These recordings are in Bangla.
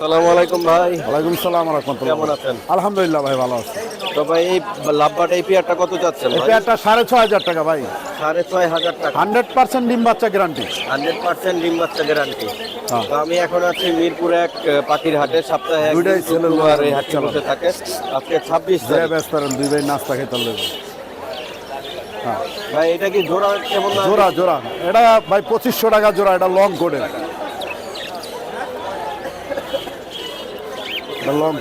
সালাম আলাইকুম ভাই। ওয়ালাইকুম সালাম রহমতুল্লাহ। কেমন আছেন? আলহামদুলিল্লাহ ভাই ভালো আছি। তো ভাই এই লাভবাট এই পেয়ারটা কত যাচ্ছেন এই পেয়ারটা সাড়ে ছয় হাজার টাকা ভাই। সাড়ে ছয় হাজার টাকা। হান্ড্রেড পার্সেন্ট ডিম বাচ্চা গ্যারান্টি হান্ড্রেড পার্সেন্ট ডিম বাচ্চা গ্যারান্টি। তো আমি এখন আছি মিরপুর এক পাখির হাটে সপ্তাহে দুইটাই শুক্রবার এই হাটটি বসে থাকে। আজকে ছাব্বিশ ব্যস্ত দুই ভাই নাস্তা খেতে হ্যাঁ। ভাই এটা কি জোড়া কেমন? জোড়া জোড়া। এটা ভাই পঁচিশশো টাকা জোড়া এটা লং কোডের এটা লং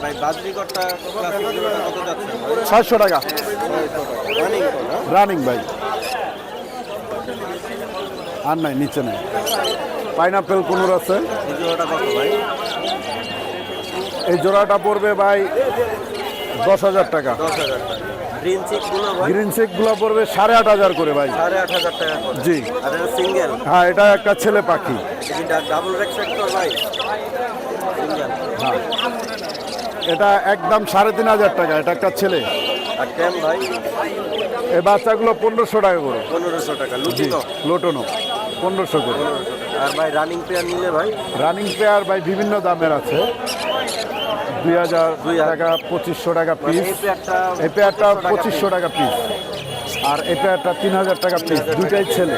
ভাই ছয়শো টাকা। রানিং তো ভাই। আর নাই নিচে নেই। পাইনাপেল কোনোর আছে। এই জোড়াটা এই জোড়াটা পড়বে ভাই দশ হাজার টাকা। দশ হাজার টাকা। গ্রিন চিকগুলো চেকগুলো পড়বে সাড়ে আট হাজার করে ভাই। সাড়ে আট হাজার টাকা জি। সিঙ্গেল হ্যাঁ এটা একটা ছেলে পাখি। ডাবল ভাই। হ্যাঁ। এটা একদম সাড়ে তিন হাজার টাকা এটা একটা ছেলে। ভাই? এই বাচ্চাগুলো পনেরোশো টাকা করে। পনেরোশো টাকা জি লোটনো পনেরোশো করে। আর ভাই রানিং পেয়ার নিলে ভাই? রানিং পেয়ার ভাই বিভিন্ন দামের আছে। দুই হাজার দুই হাজার। টাকা পঁচিশশো টাকা মানে পিস এই পেয়ারটা পঁচিশশো টাকা পিস আর এই পেয়ারটা তিন হাজার টাকা পিস দুইটাই ছেলে।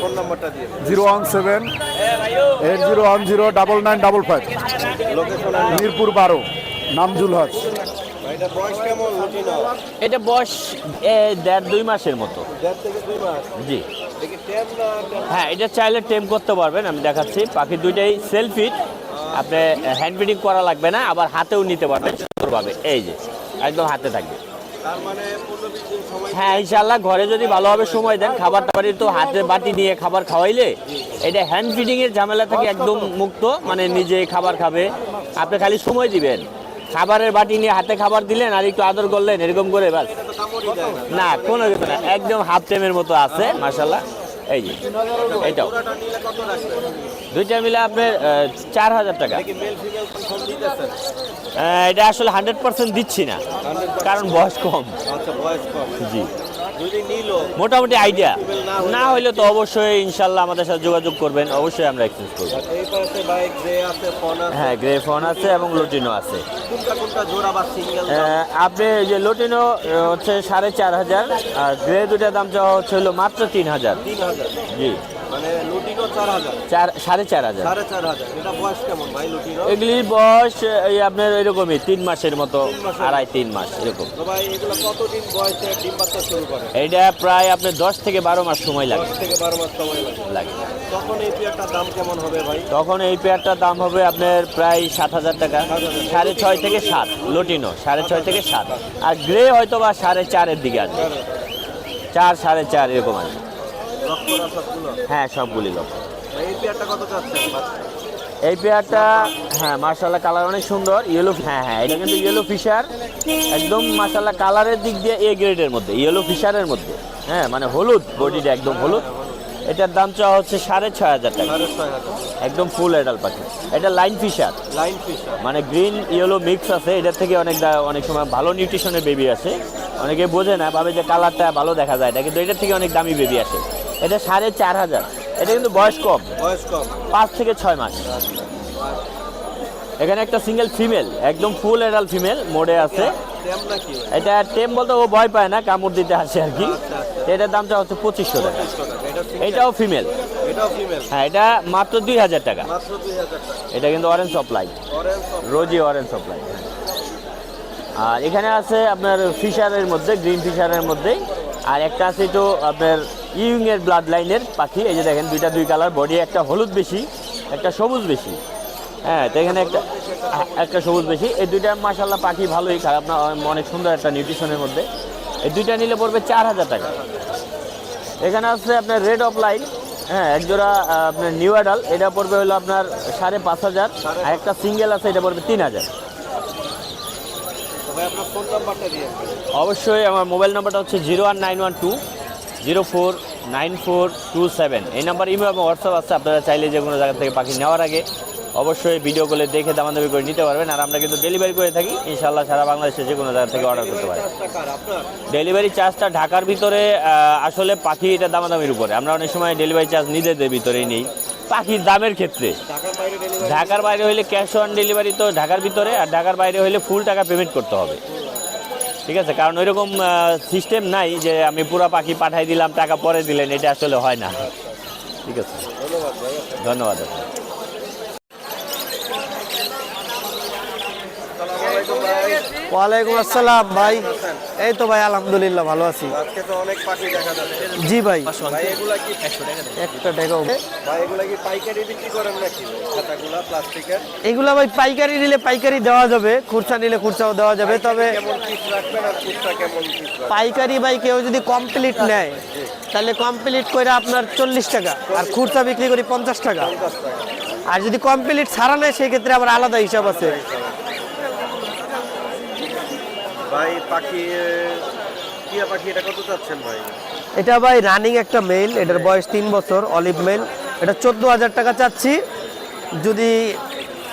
ফোন নাম্বারটা দিয়ে zero one seven eight zero one zero double nine double five. Location Mirpur বারো নামজুল হজ। এটা বয়স দেড় দুই মাসের মতো। দেড় থেকে দুই মাস? জি। হ্যাঁ এটা চাইলে টেম করতে পারবেন আমি দেখাচ্ছি। পাখি দুইটাই সেলফিট আপনি হ্যান্ড ফিডিং করা লাগবে না, আবার হাতেও নিতে পারবেন সুন্দরভাবে। এই যে, একদম হাতে থাকবে। হ্যাঁ ইনশাল্লাহ ঘরে যদি ভালোভাবে সময় দেন, খাবার টাবারই তো হাতে বাটি নিয়ে খাবার খাওয়াইলে, এটা হ্যান্ড ফিডিং এর ঝামেলা থেকে একদম মুক্ত মানে নিজে খাবার খাবে। আপনি খালি সময় দিবেন। খাবারের বাটি নিয়ে হাতে খাবার দিলেন, আর একটু আদর করলেন, এরকম করে না, কোনো না, একদম হাফ টাইমের মতো আছে মাশাল্লাহ এই যে রাখবে দুইটা মিলে আপনার চার হাজার টাকা। এটা আসলে হান্ড্রেড পার্সেন্ট দিচ্ছি না কারণ বয়স কম। আচ্ছা জি। মোটামুটি আইডিয়া না হইলে তো অবশ্যই ইনশাল্লাহ আমাদের সাথে যোগাযোগ করবেন অবশ্যই আমরা এক্সচেঞ্জ করব। হ্যাঁ গ্রে ফোন আছে এবং লুটিনো আছে। আপনি যে লুটিনো হচ্ছে সাড়ে চার হাজার আর গ্রে দুটার দাম চাওয়া হচ্ছে হলো মাত্র তিন হাজার। জি। মানে সাড়ে চার হাজার। এটা বয়স এই আপনার এরকমই তিন মাসের মতো আড়াই তিন মাস এরকম। এইটা প্রায় আপনার দশ থেকে বারো মাস সময় লাগে। তখন এই পেয়ারটার দাম হবে আপনার প্রায় সাত হাজার টাকা। সাড়ে ছয় থেকে সাত লটিনো সাড়ে ছয় থেকে সাত। আর গ্রে হয়তো বা সাড়ে চারের দিকে আছে। চার সাড়ে চার এরকম আছে। হ্যাঁ সবগুলি লোক এই পেয়ারটা হ্যাঁ মার্শাল্লাহ কালার অনেক সুন্দর। ইয়েলো হ্যাঁ হ্যাঁ এটা কিন্তু ইয়েলো ফিশার একদম মার্শাল্লাহ কালারের দিক দিয়ে এ গ্রেডের মধ্যে ইয়েলো ফিশারের মধ্যে। হ্যাঁ মানে হলুদ বডিটা একদম হলুদ। এটার দাম চাওয়া হচ্ছে সাড়ে ছয় হাজার টাকা। একদম ফুল এডাল পাখি। এটা লাইন ফিশার লাইন ফিশার মানে গ্রিন ইয়েলো মিক্স আছে। এটার থেকে অনেক অনেক সময় ভালো নিউট্রিশনের বেবি আছে অনেকে বোঝে না ভাবে যে কালারটা ভালো দেখা যায় এটা কিন্তু এটার থেকে অনেক দামি বেবি আসে। এটা সাড়ে চার হাজার। এটা কিন্তু বয়স কম। বয়স কম। পাঁচ থেকে ছয় মাস। এখানে একটা সিঙ্গেল ফিমেল একদম ফুল এডাল ফিমেল মোড়ে আছে? এটা টেম বলতে ও ভয় পায় না কামড় দিতে আসে আর কি। আচ্ছা, আচ্ছা। এটার দামটা হচ্ছে পঁচিশশো টাকা? এটাও ফিমেল হ্যাঁ এটা মাত্র দুই হাজার টাকা। এটা কিন্তু orange supply rosy orange supply আর এখানে আছে আপনার ফিশারের মধ্যে গ্রিন ফিশারের মধ্যে আর একটা আছে তো আপনার ইউং এর ব্লাড লাইনের পাখি। এই যে দেখেন, দুইটা দুই কালার বডি একটা হলুদ বেশি, একটা সবুজ বেশি। হ্যাঁ তো এখানে একটা একটা সবুজ বেশি। এই দুইটা মাসাল্লাহ পাখি ভালোই খারাপ না, অনেক সুন্দর একটা নিউট্রিশনের মধ্যে। এই দুইটা নিলে পড়বে চার হাজার টাকা। এখানে আছে আপনার রেড অফ লাইন হ্যাঁ একজোড়া আপনার নিউ অ্যাডাল এটা পড়বে হলো আপনার সাড়ে পাঁচ হাজার। আর একটা সিঙ্গেল আছে, এটা পড়বে তিন হাজার। আপনার অবশ্যই আমার মোবাইল নাম্বারটা হচ্ছে zero one nine one two, zero four nine four two seven. এই নাম্বার ইমেল এবং হোয়াটসঅ্যাপ আছে, আপনারা চাইলে যে কোনো জায়গা থেকে পাখি নেওয়ার আগে অবশ্যই ভিডিও কলে দেখে দামাদামি করে নিতে পারবেন। আর আমরা কিন্তু ডেলিভারি করে থাকি ইনশাল্লাহ সারা বাংলাদেশে যে কোনো জায়গা থেকে অর্ডার করতে পারেন। ডেলিভারি চার্জটা ঢাকার ভিতরে আসলে পাখি এটা দামাদামির উপরে। আমরা অনেক সময় ডেলিভারি চার্জ নিজেদের ভিতরেই নেই। পাখির দামের ক্ষেত্রে। ঢাকার বাইরে ঢাকার বাইরে হইলে ক্যাশ অন ডেলিভারি তো ঢাকার ভিতরে, আর ঢাকার বাইরে হইলে ফুল টাকা পেমেন্ট করতে হবে। ঠিক আছে? কারণ ওইরকম সিস্টেম নাই যে আমি পুরো পাখি পাঠাই দিলাম, টাকা পরে দিলেন, এটা আসলে হয় না। ঠিক আছে? ধন্যবাদ। ওয়ালাইকুম আসসালাম, ভাই। এই তো ভাই আলহামদুলিল্লাহ ভালো আছি। আজকে তো অনেক পাখি দেখা যাচ্ছে জি ভাই। ভাই এগুলা কি একটা টাকাও ভাই এগুলা কি পাইকারি বিক্রি করেন নাকি? খাতাগুলা প্লাস্টিকের? এগুলা ভাই পাইকারি নিলে পাইকারি দেওয়া যাবে। খুচরা নিলে খুচরাও দেওয়া যাবে তবে কেমন পিস রাখবেন আর কেমন পিস পাইকারি ভাই কেউ যদি কমপ্লিট নেয় তাহলে কমপ্লিট করে আপনার চল্লিশ টাকা। আর খুচরা বিক্রি করি পঞ্চাশ টাকা। পঞ্চাশ টাকা। আর যদি কমপ্লিট ছাড়া নেয় সেক্ষেত্রে আবার আলাদা হিসাব আছে। ভাই পাখি টিয়া পাখি এটা কত চাচ্ছেন ভাই? এটা ভাই রানিং একটা মেল এটার বয়স তিন বছর অলিভ মেল এটা চোদ্দ হাজার টাকা চাচ্ছি। যদি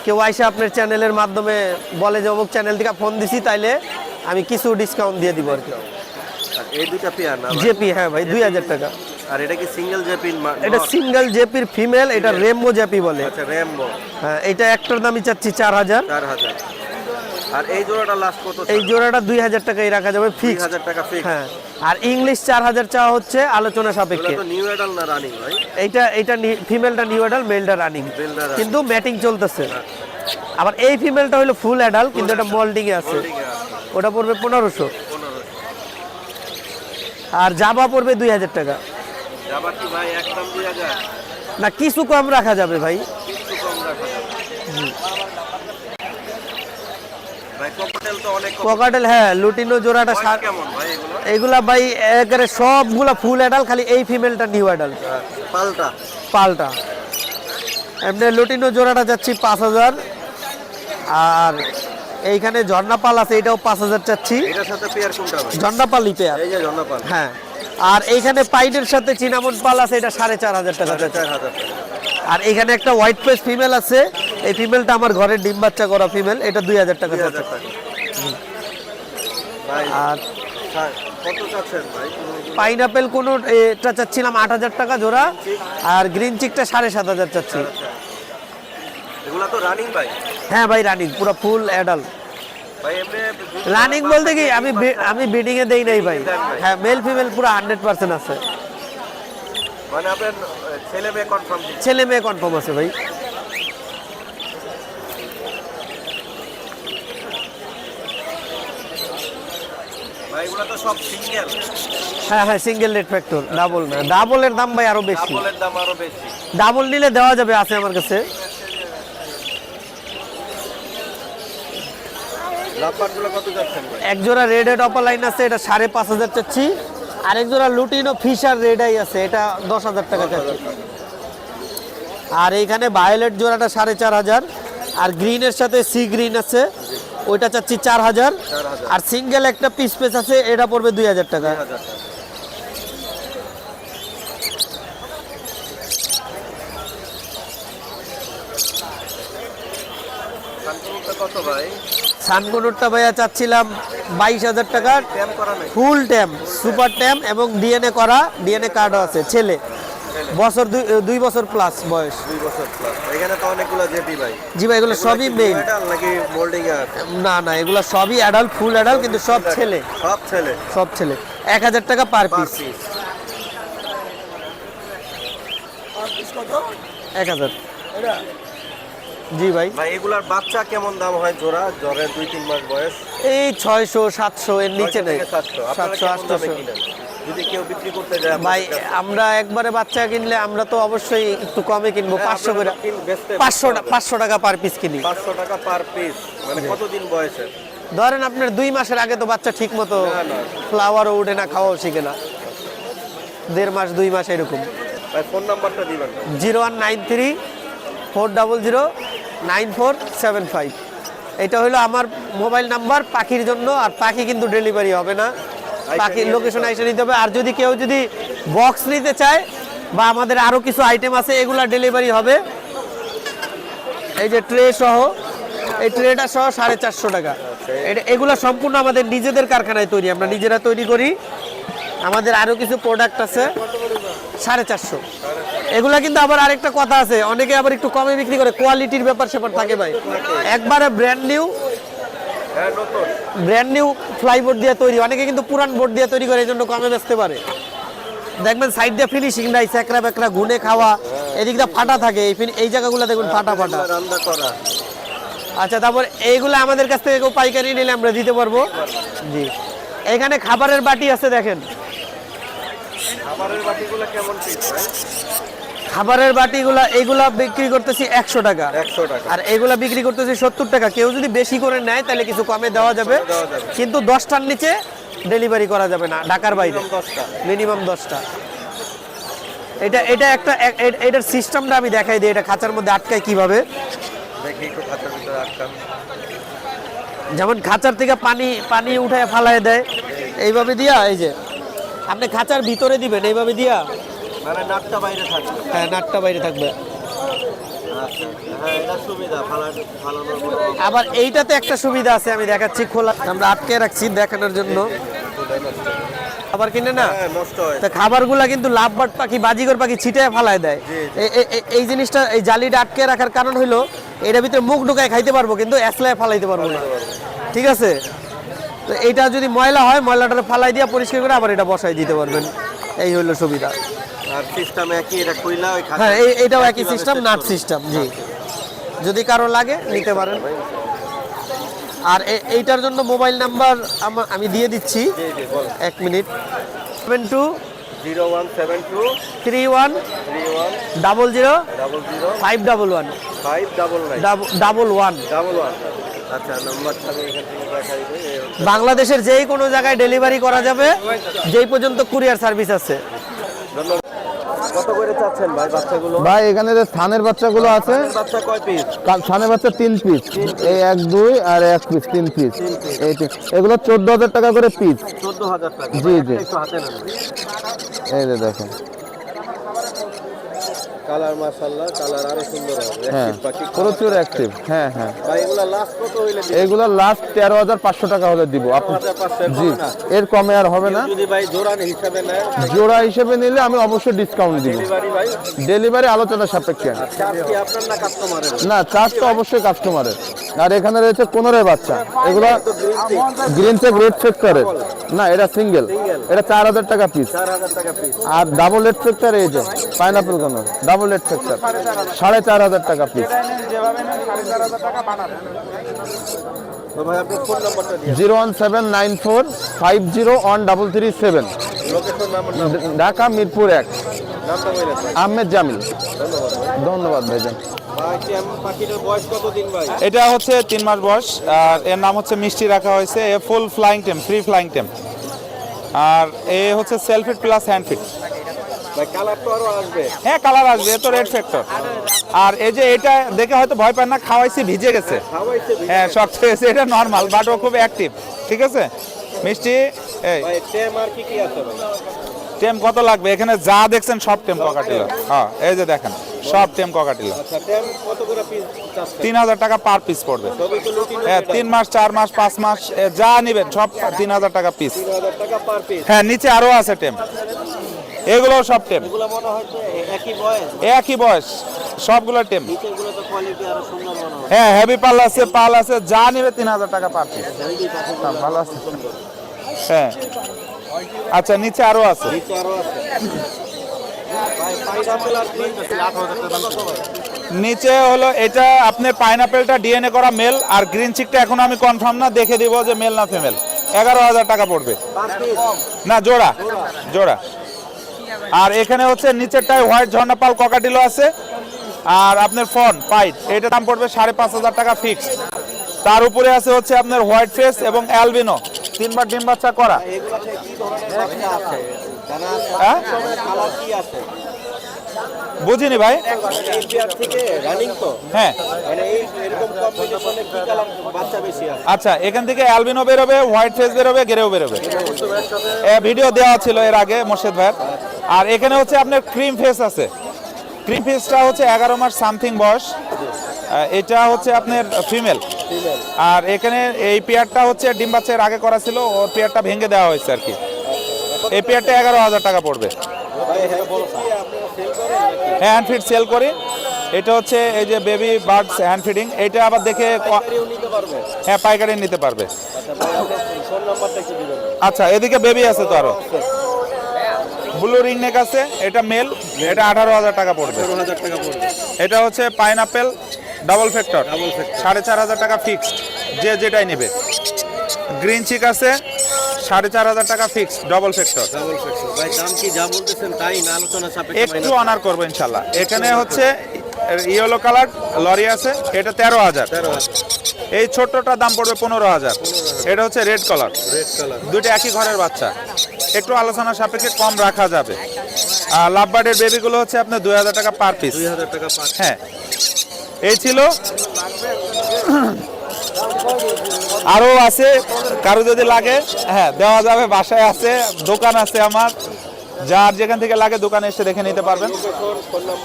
কেউ আইসে আপনার চ্যানেলের মাধ্যমে বলে যে অমুক চ্যানেল থেকে ফোন দিছি তাইলে আমি কিছু ডিসকাউন্ট দিয়ে দিব আর কি। এই দুটা পেয়ার না জেপি হ্যাঁ ভাই দুই হাজার টাকা। আর এটা কি সিঙ্গেল জেপিন এটা সিঙ্গেল জেপির ফিমেল এটা রেমবো জেপি বলে। আচ্ছা র্যাম্বো হ্যাঁ এটা একটার দামই চাচ্ছি চার হাজার। চার হাজার। আর এই জোড়াটা লাস্ট কত এই জোড়াটা দুই হাজার টাকাই রাখা যাবে ফিক্স হাজার টাকা ফিক্স হ্যাঁ। আর ইংলিশ চার হাজার চাওয়া হচ্ছে আলোচনা সাপেক্ষে। তো নিউ এডাল না রানিং ভাই এইটা এইটা ফিমেলটা নিউ অ্যাডাল মেলটা রানিং। কিন্তু ম্যাটিং চলতেছে। আবার এই ফিমেলটা হলো ফুল অ্যাডাল্ট কিন্তু এটা মোল্ডিং এ আছে। ওটা পড়বে পনেরোশো। পনেরো আর জাবা পড়বে দুই হাজার টাকা। না কিছু কম রাখা যাবে ভাই। একটু কম রাখা যাবে। পকাটেল হ্যাঁ লুটিনো জোড়াটা সার কেমন ভাই এগুলো? এগুলা ভাই একেবারে সবগুলা ফুল অ্যাডাল খালি এই ফিমেলটা নিউ অ্যাডাল পাল্টা। পাল্টা। এমনি লুটিনো জোড়াটা যাচ্ছি পাঁচ হাজার। আর এইখানে আছে এটাও পাঁচ হাজার চাচ্ছি। সাথে পেয়ার হ্যাঁ। আর এইখানে পাইনের সাথে চিনামন পাল আছে এটা সাড়ে চার হাজার টাকা চার হাজার টাকা। আর এখানে একটা হোয়াইট পেস ফিমেল আছে এই ফিমেলটা আমার ঘরে ডিম বাচ্চা করা ফিমেল এটা দুই হাজার টাকা আর পাইনাপেল কোনো এটা চাচ্ছিলাম আট হাজার টাকা জোড়া আর গ্রিন চিকটা সাড়ে সাত হাজার চাচ্ছি। হ্যাঁ ভাই রানিং পুরো ফুল অ্যাডাল ভাই এমনি যদি রানিং বলতে কি আমি আমি বিডিং এ দেই নাই ভাই। হ্যাঁ মেল ফিমেল পুরো হান্ড্রেড পার্সেন্ট আছে। ছেলে মেয়ে কনফার্ম আছে ভাই। তো সব সিঙ্গেল হ্যাঁ হ্যাঁ সিঙ্গেল রেড ফ্যাক্টর ডাবল না। ডাবলের দাম ভাই আরও বেশি। ডাবলের দাম আরও বেশি। ডাবল নিলে দেওয়া যাবে আছে আমার কাছে। এক জোড়া রেড হেড অপার লাইন আছে এটা সাড়ে পাঁচ হাজার চাচ্ছি। আরেক জোড়া লুটিনো ফিশার রেড আই আছে এটা দশ হাজার টাকা চাচ্ছি। আর এইখানে ভায়োলেট জোড়াটা সাড়ে চার হাজার। আর গ্রিনের সাথে সি গ্রিন আছে। ওইটা চাচ্ছি চার হাজার। আর সিঙ্গেল একটা পিস পিস আছে এটা পড়বে দুই হাজার টাকা। সানকনুরটা ভাইয়া চাচ্ছিলাম বাইশ হাজার টাকা। ফুল ট্যাম সুপার ট্যাম এবং ডিএনএ করা ডিএনএ কার্ডও আছে ছেলে। বছর দুই বছর প্লাস বয়স। দুই বছর প্লাস এখানে তো অনেকগুলো জেপি ভাই। জি ভাই এগুলো সবই মেল নাকি মোল্ডিং না না এগুলো সবই অ্যাডাল্ট ফুল অ্যাডাল্ট কিন্তু সব ছেলে। সব ছেলে। সব ছেলে। এক হাজার টাকা পার পিস এক হাজার। জি ভাই। ভাই এগুলার বাচ্চা কেমন দাম হয় জোড়া? জ্বরের দুই তিন মাস বয়স? এই ছয়শো সাতশো এর নিচে নেই। সাতশো। আটশো। যদি কেউ বিক্রি করতে যায় ভাই আমরা একবারে বাচ্চা কিনলে আমরা তো অবশ্যই একটু কমে কিনবো। পাঁচশো করে পাঁচশো পাঁচশো টাকা পার পিস কিনি। পাঁচশো টাকা পার পিস মানে কতদিন বয়সের ধরেন আপনার দুই মাসের আগে তো বাচ্চা ঠিক মতো। ফ্লাওয়ারও উঠে না খাওয়াও শিখে না। দেড় মাস দুই মাস এরকম। ফোন নাম্বারটা দিবেন। Zero one nine three four double zero nine four seven five. এটা হলো আমার মোবাইল নাম্বার পাখির জন্য আর পাখি কিন্তু ডেলিভারি হবে না। পাখির নিয়ে লোকেশন আইসে নিতে হবে। আর যদি কেউ যদি বক্স নিতে চায় বা আমাদের আরও কিছু আইটেম আছে এগুলো ডেলিভারি হবে। এই যে ট্রে সহ এই ট্রেটা সহ সাড়ে চারশো টাকা। এটা এগুলো সম্পূর্ণ আমাদের নিজেদের কারখানায় তৈরি। আমরা নিজেরা তৈরি করি। আমাদের আরও কিছু প্রোডাক্ট আছে সাড়ে চারশো। এগুলা কিন্তু আবার আরেকটা কথা আছে। অনেকে আবার একটু কমে বিক্রি করে। কোয়ালিটির ব্যাপার স্যাপার থাকে ভাই। একবারে brand new brand new plyboard দিয়ে তৈরি। অনেকে কিন্তু পুরান বোর্ড দিয়ে তৈরি করে এই জন্য কমে বেচতে পারে। দেখবেন সাইড দিয়ে ফিনিশিং নাই স্যাকরা ব্যাকরা ঘুনে খাওয়া এদিকটা ফাটা থাকে। এই এই জায়গাগুলো দেখুন ফাটা ফাটা। রান্না করা। আচ্ছা তারপর এইগুলো আমাদের কাছ থেকে কেউ পাইকারি নিলে আমরা দিতে পারব। জি। এখানে খাবারের বাটি আছে দেখেন। খাবারের বাটিগুলো কেমন খাবারের বাটিগুলা এইগুলা বিক্রি করতেছি একশো টাকা। একশো টাকা। আর এগুলা বিক্রি করতেছি সত্তর টাকা। কেউ যদি বেশি করে নেয় তাহলে কিছু কমে দেওয়া যাবে। কিন্তু দশটার নিচে ডেলিভারি করা যাবে না ঢাকার বাইরে। মিনিমাম দশটা। এটা এটা একটা এটার সিস্টেমটা আমি দেখাই দিই। এটা খাঁচার মধ্যে আটকায় কীভাবে? যেমন খাঁচার থেকে পানি পানি উঠায় ফালায় দেয়। এইভাবে দিয়া এই যে। আপনি খাঁচার ভিতরে দিবেন এইভাবে দিয়া। মানে নাকটা বাইরে থাকবে? হ্যাঁ নাকটা বাইরে থাকবে। আচ্ছা হ্যাঁ আবার এইটাতে একটা সুবিধা আছে আমি দেখাচ্ছি খোলা। আমরা আটকে রাখছি দেখানোর জন্য। আবার কিনে না? হ্যাঁ তা খাবারগুলা কিন্তু পাখি বাজিগর পাখি ছিটায় ফালায় দেয়। এই জিনিসটা এই জালিটা আটকে রাখার কারণ হলো এটার ভিতরে মুখ ঢুকায় খাইতে পারব কিন্তু একলায় ফালাইতে পারব না। ঠিক আছে? তো এইটা যদি ময়লা হয় ময়লাটা ফালাই দিয়ে পরিষ্কার করে আবার এটা বসাই দিতে পারবেন। এই হলো সুবিধা। আর সিস্টেম একই এটা কইলা ওই হ্যাঁ একই সিস্টেম নাট সিস্টেম জি। যদি কারও লাগে নিতে পারেন। আর এইটার জন্য মোবাইল নাম্বার আমি দিয়ে দিচ্ছি। এক minute. Seven two zero one seven two three one three one double zero double zero five double one five double double one double one আচ্ছা নাম্বারটা আমি এখান থেকে দেখাই দিই এই হচ্ছে। বাংলাদেশের যেই কোনো জায়গায় ডেলিভারি করা যাবে যেই পর্যন্ত কুরিয়ার সার্ভিস আছে। ধন্যবাদ। কত করে চাচ্ছেন ভাই বাচ্চাগুলো? ভাই এখানে যে স্থানের বাচ্চাগুলো আছে বাচ্চা কয় পিস কা- বাচ্চা তিন পিস এই এক দুই আর এক পিস তিন পিস এই এগুলো চোদ্দ হাজার টাকা করে পিস চোদ্দ হাজার টাকা। জি, জি। এই যে দেখেন। কালার মাশাল্লাহ কালার আরও সুন্দর হবে। হ্যাঁ প্রচুর অ্যাক্টিভ হ্যাঁ হ্যাঁ। ভাই এগুলা লাস্ট কত হইলে? এইগুলো লাস্ট তেরো হাজার পাঁচশো টাকা হলে দিব। আপনি জি এর কমে আর হবে না। যদি ভাই জোড়ান হিসাবে নেয় জোড়া হিসেবে নিলে আমি অবশ্যই ডিসকাউন্ট দিব। ডেলিভারি ভাই? ডেলিভারি আলোচনা সাপেক্ষে। চার্জ কি আপনার না কাস্টমারের না চার্জ তো অবশ্যই কাস্টমারের আর এখানে রয়েছে পনেরোই বাচ্চা। এগুলো গ্রিন চেক রেড না এটা সিঙ্গেল এটা চার হাজার টাকা পিস আর ডাবল রেড সেক্টর এই যে পাইনাপেল কেন ডাবল রেড সেক্টর সাড়ে চার হাজার টাকা piece zero one seven nine four five zero one double three seven. Dhaka Mirpur এক। আহমেদ জামিল। ধন্যবাদ ভাই। ভাইজান। এটা হচ্ছে তিন মাস বয়স, আর এর নাম হচ্ছে মিষ্টি রাখা হয়েছে, এ full flying tame free flying tame আর এ হচ্ছে সেলফিট প্লাস হ্যান্ডফিট ভাই কালার তো আরও আসবে হ্যাঁ কালার আসবে এ তো রেড ফ্যাক্টর আর এই যে এটা দেখে হয়তো ভয় পায় না খাওয়াইছি ভিজে গেছে। হ্যাঁ শক্ত হয়েছে এটা নর্মাল বাট ও খুব অ্যাক্টিভ ঠিক আছে? মিষ্টি এই। টেম কত লাগবে? এখানে যা দেখছেন সব টেম ককাটিলা হ্যাঁ এই যে দেখেন সব টেম ককাটিলা আচ্ছা চাচ্ছে তিন হাজার টাকা পার পিস পড়বে। হ্যাঁ তিন মাস চার মাস পাঁচ মাস যা নিবেন সব তিন হাজার টাকা পিস হ্যাঁ নিচে আরও আছে টেম। এগুলো সব টেম। একই বয়স? সবগুলো টেম। হয়। হেভি পাল আছে পাল আছে যা নেবে তিন হাজার টাকা পার পিস ভালো আছে। হ্যাঁ। আচ্ছা নিচে আরও আছে। নিচে হলো এটা আপনি পাইনাপেলটা ডিএনএ করা মেল আর গ্রিন চিকটা এখন আমি কনফার্ম না দেখে দিব যে মেল না ফিমেল এগারো হাজার টাকা পড়বে। না জোড়া। জোড়া। আর এখানে হচ্ছে নিচেরটায় হোয়াইট ঝর্ণা পাল ককাটিলো আছে। আর আপনার ফোন পাইট এটার দাম পড়বে সাড়ে পাঁচ হাজার টাকা ফিক্সড তার উপরে আছে হচ্ছে আপনার হোয়াইট ফেস এবং অ্যালবিনো তিনবার ডিম বাচ্চা করা। হ্যাঁ? বুঝিনি ভাই। হ্যাঁ। আচ্ছা এখান থেকে অ্যালবিনো বেরোবে, হোয়াইট ফেস বেরোবে, গেরেও বেরোবে। ভিডিও দেওয়া ছিল এর আগে মোর্শেদ ভাইয়ের। আর এখানে হচ্ছে আপনার ক্রিম ফেস আছে। ক্রিম ফেসটা হচ্ছে এগারো মাস সামথিং বয়স। এটা হচ্ছে আপনার ফিমেল। আর এখানে এই পেয়ারটা হচ্ছে ডিম বাচ্চার আগে করা ছিল ওর পেয়ারটা ভেঙে দেওয়া হয়েছে আর কি। এই পেয়ারটা এগারো হাজার টাকা পড়বে। হ্যান্ড ফিড সেল করি। এটা হচ্ছে এই যে বেবি বার্ডস হ্যান্ড ফিডিং এটা আবার দেখে হ্যাঁ পাইকারি নিতে পারবে। আচ্ছা আচ্ছা এদিকে বেবি আছে তো আরও। ব্লু রিং নেক আছে এটা মেল এটা আঠারো হাজার টাকা পড়বে। পনেরো হাজার টাকা পড়বে। এটা হচ্ছে পাইনাপেল ডাবল ফ্যাক্টর সাড়ে চার হাজার টাকা ফিক্সড যে যেটাই নেবে। গ্রিন চিক আছে সাড়ে চার হাজার টাকা fixed double factor double factor ভাই দাম কি যা বলতেছেন তাই না? আলোচনা সাপেক্ষে একটু অনার করব ইনশাল্লাহ এখানে হচ্ছে ইয়েলো কালার লরি আছে এটা তেরো হাজার। এই ছোট্টটার দাম পড়বে পনেরো হাজার। এটা হচ্ছে রেড কালার রেড কালার দুইটা একই ঘরের বাচ্চা। একটু আলোচনা সাপেক্ষে কম রাখা যাবে। আর লাভবার্ডের বেবিগুলো হচ্ছে আপনার দুই হাজার টাকা পার পিস দুই হাজার টাকা হ্যাঁ। এই ছিল আরও আছে, কারও যদি লাগে হ্যাঁ দেওয়া যাবে, বাসায় আছে, দোকান আছে আমার। যার যেখান থেকে লাগে দোকানে এসে দেখে নিতে পারবেন।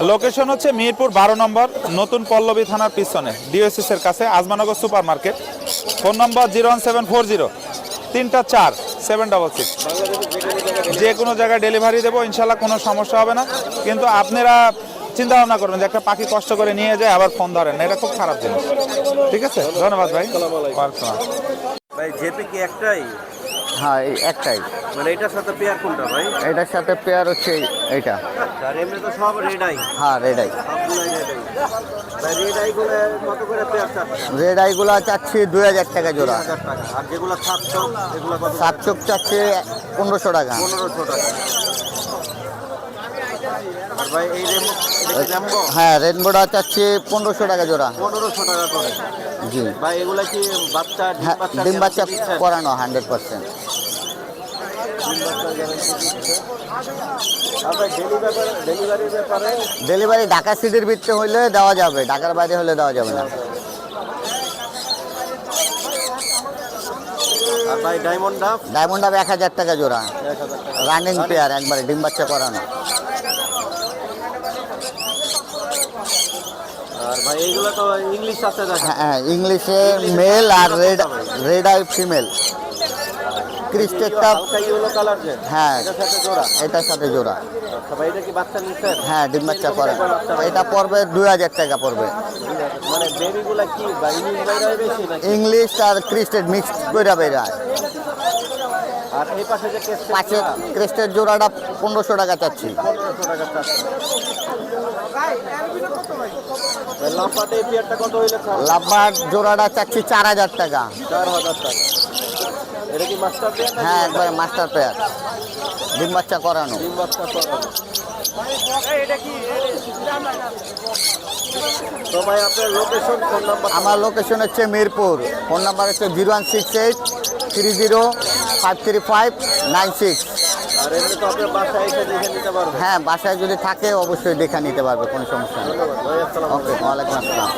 লোকেশন হচ্ছে মিরপুর বারো নম্বর, নতুন পল্লবী থানার পিছনে ডিওসিস এর কাছে, Azmanagar super market phone number zero one seven four zero, তিনটা চার, সেভেন ডবল সিক্স। যে কোনো জায়গায় ডেলিভারি দেবো, ইনশাল্লাহ কোনো সমস্যা হবে না। কিন্তু আপনারা চিন্তা ভাবনা করবেন যে একটা পাখি কষ্ট করে নিয়ে যায় আবার ফোন ধরেন না। এটা খুব খারাপ জিনিস। ঠিক আছে? ধন্যবাদ ভাই। ভাই জেপি কি একটাই? হ্যাঁ এই একটাই। মানে এটার সাথে পেয়ার কোনটা ভাই? এটার সাথে পেয়ার হচ্ছে এইটা। আর এমনি তো সব রেড আই হ্যাঁ রেড আই রেড আই ভাই রেড আই গুলো কত করে পেয়ার চাচ্ছে রেড আইগুলো চাচ্ছি দুই হাজার টাকা জোড়া। আর যেগুলো সাতশো এগুলো সাত চোখ চাচ্ছে পনেরোশো টাকা। পনেরোশো টাকা আর ভাই এই রেমো এটা কি রেমবো হ্যাঁ রেনবোটা চাচ্ছে পনেরোশো টাকা জোড়া। পনেরোশো টাকা করে। জি। ভাই এগুলা কি বাচ্চা ডিম হ্যাঁ বাচ্চা করানো হান্ড্রেড পার্সেন্ট ডেলিভারি ঢাকা সিটির ভিতরে হইলে দেওয়া যাবে ঢাকার বাইরে হলে দেওয়া যাবে না। ভাই ডায়মন্ড ডাব ডায়মন্ড এক হাজার টাকা জোড়া। রানিং পেয়ার একবারে ডিম বাচ্চা করানো আর ভাই এইগুলো তো ইংলিশ আছে দেখা হ্যাঁ হ্যাঁ ইংলিশে মেল আর রেড রেড আই ফিমেল ক্রিস্টেকটা হ্যাঁ। এটার সাথে জোড়া। হ্যাঁ ডিম বাচ্চা করে এটা পড়বে দুই হাজার টাকা পড়বে। মানে ইংলিশ আর ক্রিস্টেড করে বেরায় পাশে ক্রিস্টের জোড়াটা পনেরোশো টাকা চাচ্ছি। জোড়াটা চাচ্ছি চার হাজার টাকা। মাস্টার হ্যাঁ আমার লোকেশন হচ্ছে মিরপুর। ফোন নাম্বার হচ্ছে zero one six eight three zero five three five nine six. হ্যাঁ বাসায় যদি থাকে অবশ্যই দেখা নিতে পারবে কোনো সমস্যা নেই। ওকে ওয়ালাইকুম আসসালাম।